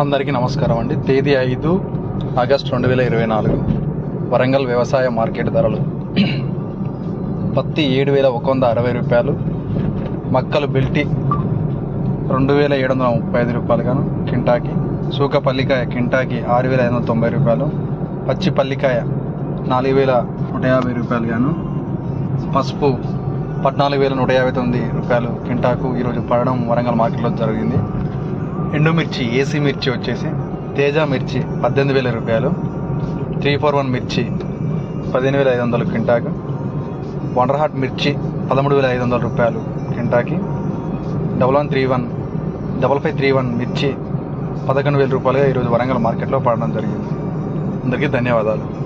అందరికీ నమస్కారం అండి. తేదీ ఐదు ఆగస్ట్ రెండు వేల ఇరవై నాలుగు. వరంగల్ వ్యవసాయ మార్కెట్ ధరలు. పత్తి ఏడు వేల ఒక వంద అరవై రూపాయలు. మక్కలు బెల్టి రెండు వేల ఏడు వందల ముప్పై ఐదు రూపాయలు గాను. కింటాకి సూక పల్లికాయ కింటాకి ఆరు వేల ఐదు వందల తొంభై రూపాయలు. పచ్చి పల్లికాయ నాలుగు వేల నూట యాభై రూపాయలు గాను. పసుపు పద్నాలుగు వేల నూట యాభై తొమ్మిది రూపాయలు. కింటాకు ఈరోజు పడడం వరంగల్ మార్కెట్లో జరిగింది. ఎండుమిర్చి ఏసీ మిర్చి వచ్చేసి తేజ మిర్చి పద్దెనిమిది వేల రూపాయలు త్రీ ఫోర్ వన్ మిర్చి పదిహేను వేల ఐదు వందలు కింటాకు వండర్ హాట్ మిర్చి పదమూడు వేల ఐదు వందల రూపాయలు కింటాకి double one three one double five three one మిర్చి పదకొండు వేల రూపాయలుగా ఈరోజు వరంగల్ మార్కెట్లో పడడం జరిగింది. అందరికీ ధన్యవాదాలు.